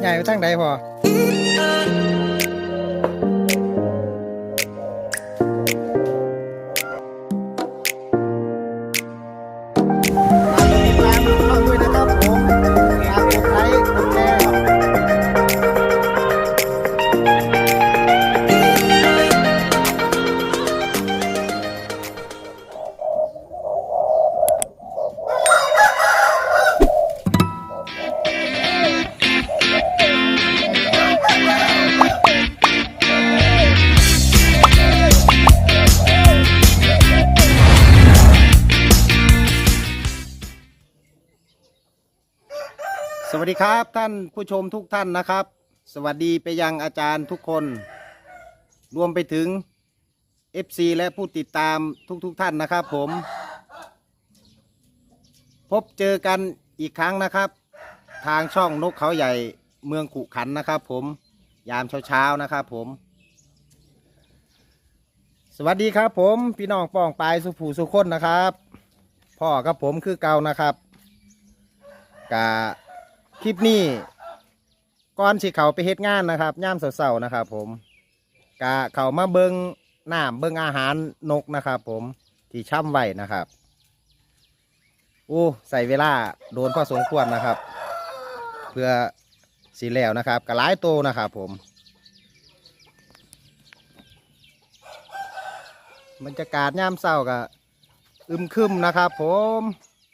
ใหญ่ไปทางใดพอ ท่านผู้ชมทุกท่านนะครับ สวัสดีไปยังอาจารย์ทุกคน รวมไปถึง FC และผู้ติดตามทุกๆทท่านนะครับผม พบเจอกันอีกครั้งนะครับ ทางช่องนกเขาใหญ่เมืองขุขันนะครับผมยามเช้าๆนะครับผม สวัสดีครับผมพี่น้องป้องปายสุผูสุคนนะครับพ่อกับผมคือเก่านะครับกะ คลิปนี้ก่อนสิเขาไปเฮ็ดงานนะครับย่ามเสาๆนะครับ ผมกะเขามาเบิงน้ำเบิงอาหารนกนะครับ ผมที่ช่ำไว้นะครับอู้ใส่เวลาโดนพอสมควรนะครับ เพื่อสีแล้วนะครับกะหลายโตวนะครับ ผมบรรยากาศย่ามเศร้าก็อึมครึมนะครับ ผม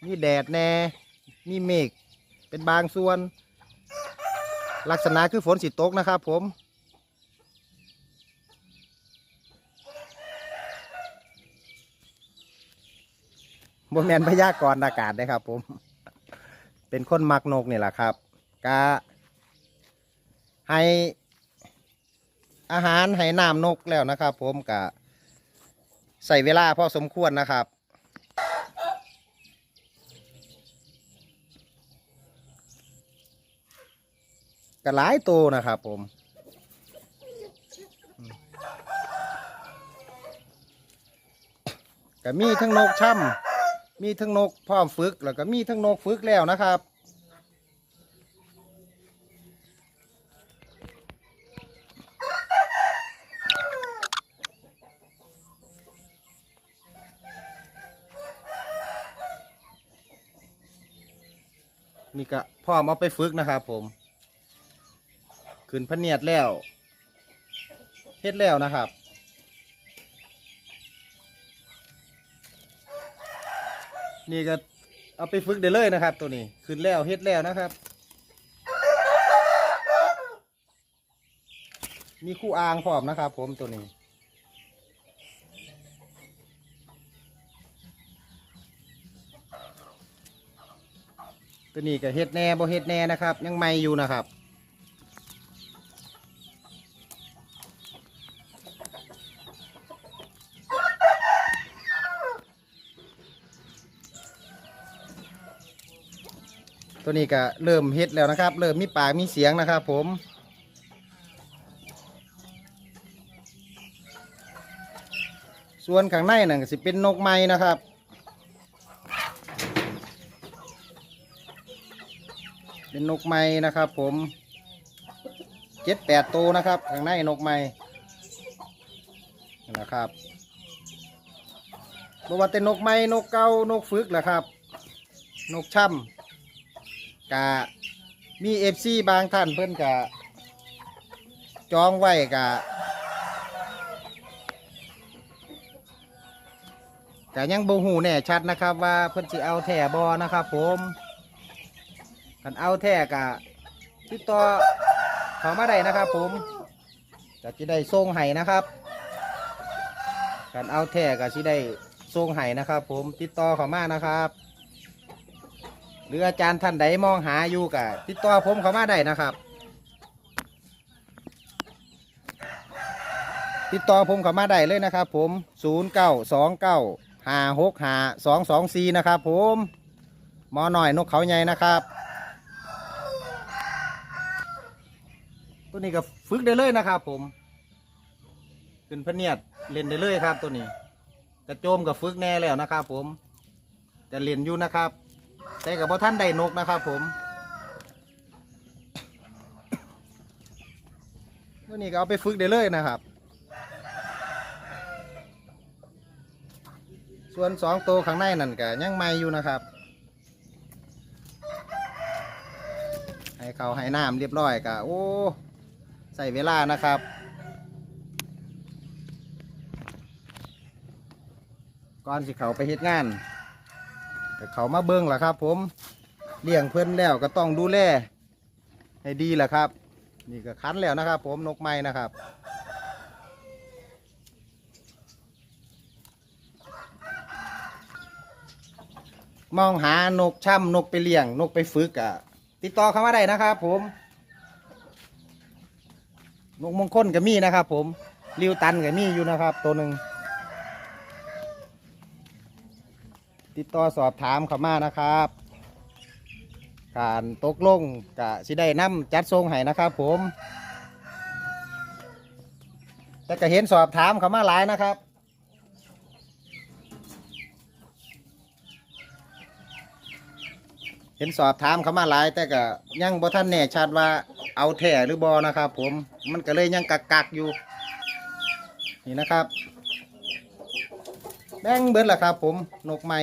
มีแดดแน่มีเมฆ เป็นบางส่วน ลักษณะคือฝนสิตกนะครับผมบนแมนพยากรณ์อากาศนะครับผม เป็นคนมักนกนี่แหละครับกะให้อาหารให้น้ำนกแล้วนะครับ ผมกะใส่เวลาพอสมควรนะครับ ก็หลายตัวนะครับผมอืมก็มีทั้งนกช่ำมีทั้งนกพร้อมฝึก แล้วก็มีทั้งนกฝึกแล้วนะครับนี่ก็พร้อมเอาไปฝึกนะครับผม ขึ้นพะเนียดแล้วเฮ็ดแล้วนะครับนี่ก็เอาไปฝึกได้เลยนะครับ ตัวนี้ขึ้นแล้วเฮ็ดแล้วนะครับ มีคู่อางพร้อมนะครับ ผมตัวนี้ ตัวนี้ก็เฮ็ดแน่บ่เฮ็ดแน่นะครับ ยังไม่อยู่นะครับ นี้ก็เริ่มเฮ็ดแล้วนะครับ เริ่มมีปากมีเสียงนะครับ ผมส่วนข้างในนั่นสิเป็นนกไม้นะครับ เป็นนกไม้นะครับ ผมเจ็ดแปดตัวนะครับข้างในนกไม้นะครับบว่าเป็นนกไม้นกเกานกฝึกแหละครับ นกช่ำ กะมีเอฟซีบางท่านเพิ่อนกะจองไว้กะกะยังบ่หูแน่ชัดนะครับ ว่าเพิ่อนสิเอาแท่บอนะครับ ผมกันเอาแท่กะติดต่อขามาได้นะครับ ผมก็จะได้ส่งให้นะครับกันเอาแท่กะสิได้ส่งให้นะครับ ผมติดต่อขามานะครับ หรืออาจารย์ท่านใดมองหาอยู่กะติดต่อผมเข้ามาได้นะครับ ติดต่อผมเข้ามาได้เลยนะครับ ผม 0 9 2 9 5 6 5 2 2 4 นะครับ ผมหมอหน่อยนกเขาใหญ่นะครับ ตัวนี้ก็ฝึกได้เลยนะครับ ผมขึ้นพเนียดเล่นได้เลยครับตัวนี้กระโจมกับฝึกแน่แล้วนะครับ ผมจะเล่นอยู่นะครับ แต่กับพ่อท่านได้นกนะครับผมตัวนี้ก็เอาไปฝึกได้เลยนะครับ ส่วนสองตัวข้างในนั่นก็ยังไม่อยู่นะครับ ให้เขาให้น้ำเรียบร้อยก็โอ้ใส่เวลานะครับก่อนสิเขาไปเฮ็ดงาน ก็เขามาเบิ้งล่ะครับ ผมเลี้ยงเพื่อนแล้วก็ต้องดูแลให้ดีแหละครับ นี่ก็คันแล้วนะครับ ผมนกไม้นะครับมองหานกช่ำนกไปเลี้ยง นกไปฝึกอะติดต่อเข้ามาได้นะครับผม นกมงคลก็มีนะครับผมริวตันก็มีอยู่นะครับ ตัวหนึ่ง ติดต่อสอบถามเขามานะครับ การตกลงกะสิได้นํจัดทรงให้นะครับ ผม แต่ก็เห็นสอบถามเขามาหลายนะครับ เห็นสอบถามเขามาหลาย แต่ก็ยังบ่ท่านแน่ชัดว่าเอาแท้หรือบอนะครับ ผมมันก็เลยยังกักกักอยู่นี่นะครับ แบงเบิดล่ะครับผมนกไม้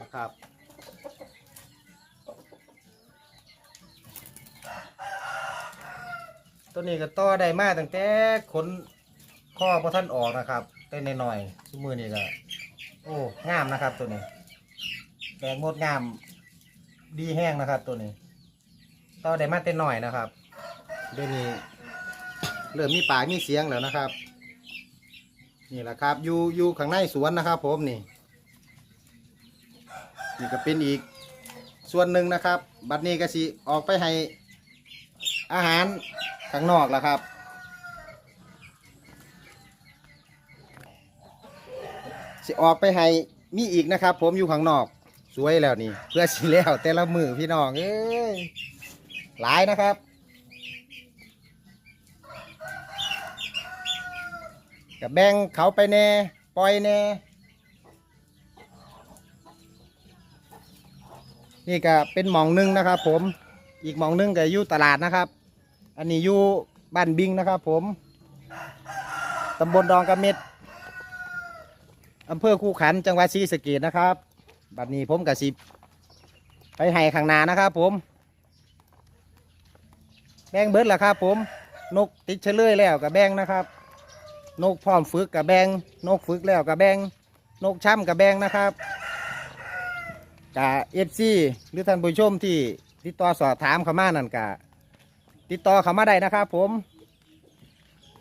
นะครับตัวนี้ก็ต่อได้มาตั้งแต่ขนข้อพอท่านออกนะครับแต่หน่อยๆชั่วมือนี่ก็โอ้งามนะครับตัวนี้แดงงดงาม ดีแห้งนะครับ ตัวนี้ต่อได้มาแต่หน่อยนะครับเดี๋ยวนี้เริ่มมีปากมีเสียงแล้วนะครับ นี่แหละครับอยู่อยู่ข้างในสวนนะครับ ผมนี่นี่ก็เป็นอีกส่วนหนึ่งนะครับ บัดนี้ก็สิออกไปให้อาหารข้างนอกแล้วครับ สิออกไปให้มีอีกนะครับ ผมอยู่ข้างนอก วยแล้วนี่ เพื่อสิแล้วแต่ละมือพี่น้องเอ้ยหลายนะครับ กับแบ่งเขาไปแน่ ปล่อยแน่ นี่ก็เป็นหมองหนึงนะครับ ผมอีกหมองหนึงก็อยู่ตลาดนะครับ อันนี้อยู่บ้านบิงนะครับ ผมตำบลดองกระเม็ดอำเภอคูขันจังหวัดศรีสะเกดนะครับ บัดนี้ผมกับสิไปให้ข้างหน้านะครับผมแบงเบิดแหละครับผมนกติดเฉลยแล้วกับแบงนะครับ นกพร้อมฝึกกับแบงนกฝึกแล้วกับแบงนกช้ำกับแบงนะครับกะเอฟซีหรือท่านผู้ชมที่ติดต่อสอบถามเข้ามานั่นกะติดต่อเขามาได้นะครับ ผม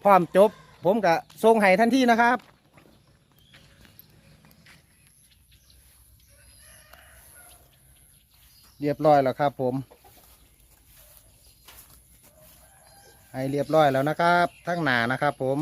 พร้อมจบ ผมก็ส่งให้ทันทีนะครับ เรียบร้อยแล้วครับ ผมให้เรียบร้อยแล้วนะครับทั้งหนานะครับ ผม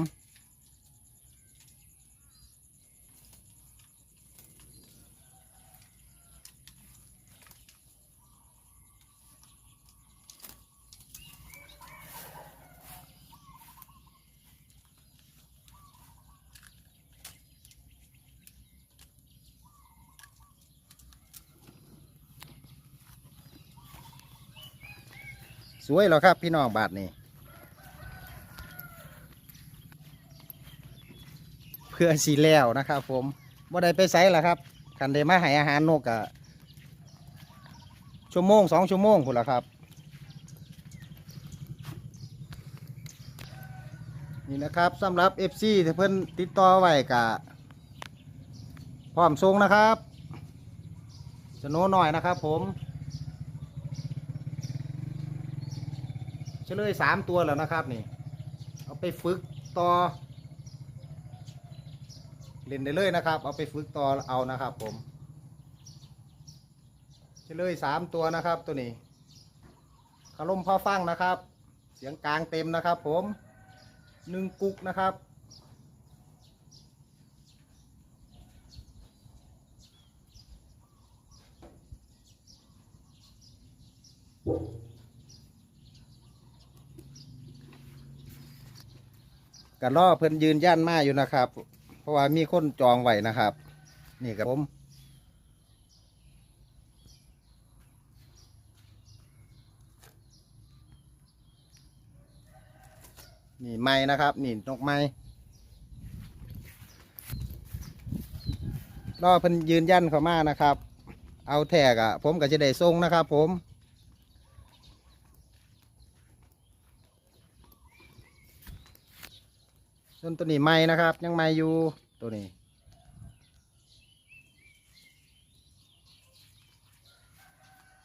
สวยแล้วครับพี่น้องบาทนี่เพื่อสีแล้วนะครับ ผมบ่ได้ไปไสล่ะครับกันได้มาให้อาหารนกอะชั่วโมงสองชั่วโมงคุณละครับ นี่นะครับสำหรับ FC ที่เพิ่นติดต่อไว้กะพร้อมส่งนะครับสโนหน่อยนะครับผม เฉลยสามตัวแล้วนะครับนี่ เอาไปฝึกต่อ เล่นได้เลยนะครับ เอาไปฝึกต่อเอานะครับ ผมเฉลยสามตัวนะครับตัวนี้คารมพ่อฟังนะครับ เสียงกลางเต็มนะครับ ผมหนึ่งกุกนะครับ กันล่อเพิ่นยืนยันมาอยู่นะครับ เพราะว่ามีคนจองไว้นะครับ นี่ครับผมนี่ไม้นะครับ นี่นกไม้รอเพิ่นยืนยันเข้ามานะครับ เอาแทกอะผมก็จะได้ส่งนะครับ ผม ส่วน ตัวนี้ไม้นะครับ ยังไม้อยู่ตัวนี้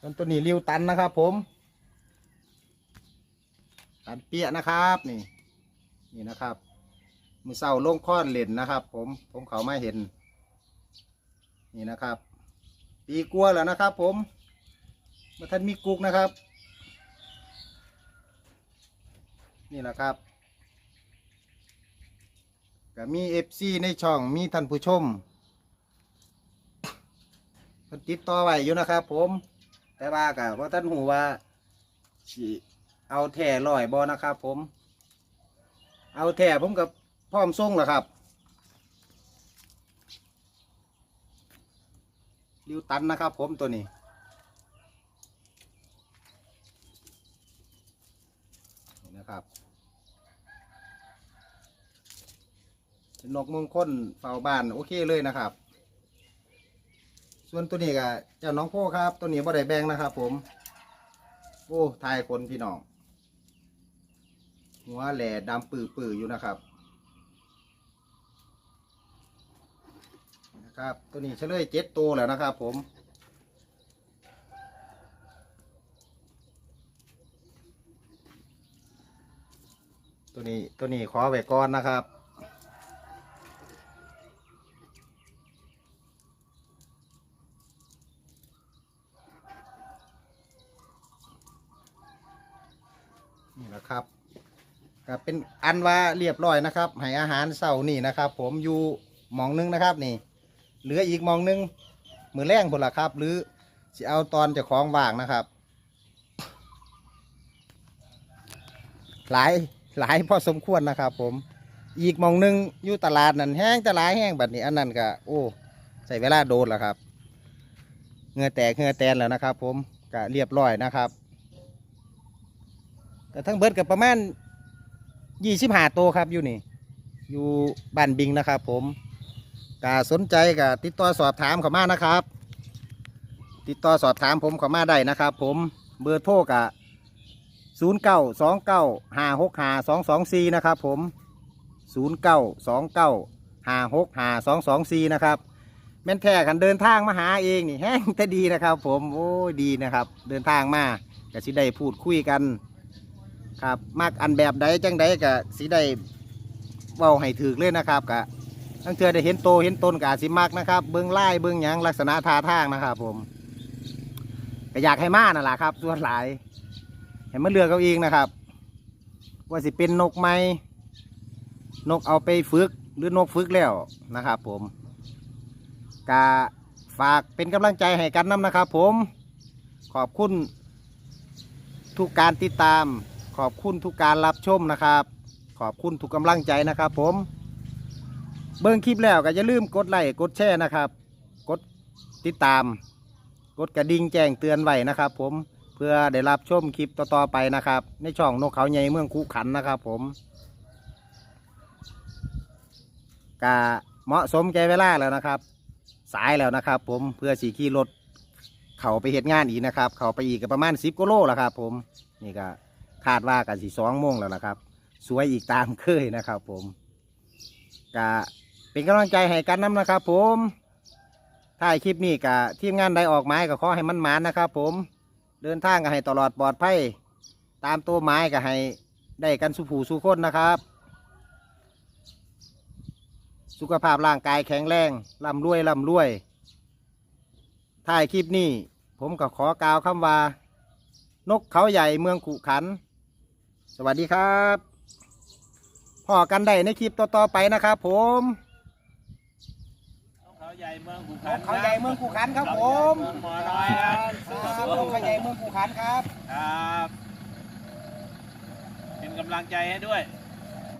ส่วนตัวนี้ริวตันนะครับผม ตันเปียนะครับนี่นี่นะครับมือเศร้าลงค้อนเหรียญนะครับ ผมผมเขาไมาเห็น นี่นะครับ ปีกลัวแล้วนะครับ ผมเมื่อท่านมีกุกนะครับ นี่แหละครับ ก็มีเอฟซีในช่องมีท่านผู้ชมเพิ่นติดต่อไว้อยู่นะครับผม แต่ว่าก็ว่าท่านหูว่าสิเอาแท่ลอยบอนะครับผม เอาแท่ผมกับพร้อมส่งแล้วครับริวตันนะครับผมตัวนี้นะครับเป็ นกมงคลเฝ้าบ้านโอเคเลยนะครับ ส่วนตัวนี้ก็เจ้าน้องโพครับ ตัวนี้บ่ได้แบ่งนะครับผม โอ้ทายคนพี่น้อง หัวแหล่ดำปื้อๆอยู่นะครับนะครับ ตัวนี้เฉลยเจ็ดตัวแล้วนะครับผมตัวนี้ตัวนี้ขอไว้ก่อนนะครับ นี่แหละครับก็เป็นอันว่าเรียบร้อยนะครับให้อาหารเสาร์นี่นะครับ ผมอยู่หมองหนึงนะครับนี่ เหลืออีกหมองหนึงมือแรงพนละครับ หรือจะเอาตอนเจะของว่างนะครับ หลายหลายพอสมควรนะครับ ผม อีกหมองหนึงอยู่ตลาดนั่นแห้งตลาดแห้งแบบนี้อันนั้นก็โอ้ใส่เวลาโดนแล้วครับเหงือแตกเหงือแตนแล้วนะครับ ผมก็เรียบร้อยนะครับ แต่ทั้งเบิดกับประมาณยี่สิบห้าตัวครับอยู่นี่ อยู่บ้านบิงนะครับผมกาสนใจกับติดต่อสอบถามเขามานะครับ ติดต่อสอบถามผมเขามาได้นะครับ ผมเบอร์โทรกะศูนย์เก้าสองเก้าห้าหกห้าสองสองสี่นะครับผมศูนย์เก้าสองเก้าห้าหกห้าสองสองสี่นะครับแม่นแท้กันเดินทางมาหาเองนี่แห้งแต่ดีนะครับ ผมโอ้ดีนะครับ เดินทางมาก็สิได้พูดคุยกัน ครับมักอันแบบใดจังใดกะสีได้เว้าให้ถือเลยนะครับกะตั้งเทือได้เห็นโตเห็นต้นกะสิมักนะครับเบื้องไล่เบื้องหยังลักษณะท่าทางนะครับ ผมก็อยากให้มานั่นแหละครับส่วนหลายให้มาเลือกเอาเองนะครับ ว่าสิเป็นนกไหมนกเอาไปฝึกหรือนกฝึกแล้วนะครับ ผมกะฝากเป็นกำลังใจให้กันน้ำนะครับ ผมขอบคุณทุกการติดตาม ขอบคุณทุกการรับชมนะครับ ขอบคุณทุกกำลังใจนะครับผม เบิ่งคลิปแล้วก็อย่าลืมกดไลค์กดแชร์นะครับ กดติดตาม กดกระดิ่งแจ้งเตือนไว้นะครับผมเพื่อได้รับชมคลิปต่อๆไปนะครับ ในช่องนกเขาใหญ่เมืองคูขันนะครับผมกะเหมาะสมแก่เวลาแล้วนะครับ สายแล้วนะครับ ผมเพื่อสีขี่รถเขาไปเหตุงานอีกนะครับ เขาไปอีกก็ประมาณสิบกิโลแล้วครับ ผมนี่ก็ คาดว่ากันสี่สองโมงแล้วนะครับ สวยอีกตามเคยนะครับ ผมก็เป็นกำลังใจให้กันน้ำนะครับ ผมถ้ายคลิปนี้ก็ทีมงานใดออกไม้ก็ขอให้มันหมานนะครับ ผมเดินทางก็ให้ตลอดปลอดภัยตามตัวไม้ก็ให้ได้กันสุผูสุคนนะครับ สุขภาพร่างกายแข็งแรงร่ำรวยร่ำรวยท้ายคลิปนี้ผมก็ขอกล่าวคำว่า นกเขาใหญ่เมืองขุขัน วัสดีครับพอกันได้ในคลิปต่อๆไปนะครับผมนกเขาใหญ่เมืองขุขันนกเขาใหญ่เมืองขุขันครับผมเมืองหมอน้อยครับครับนกเขาใหญ่เมืองขุขันครับ ครับ เป็นกำลังใจให้ด้วย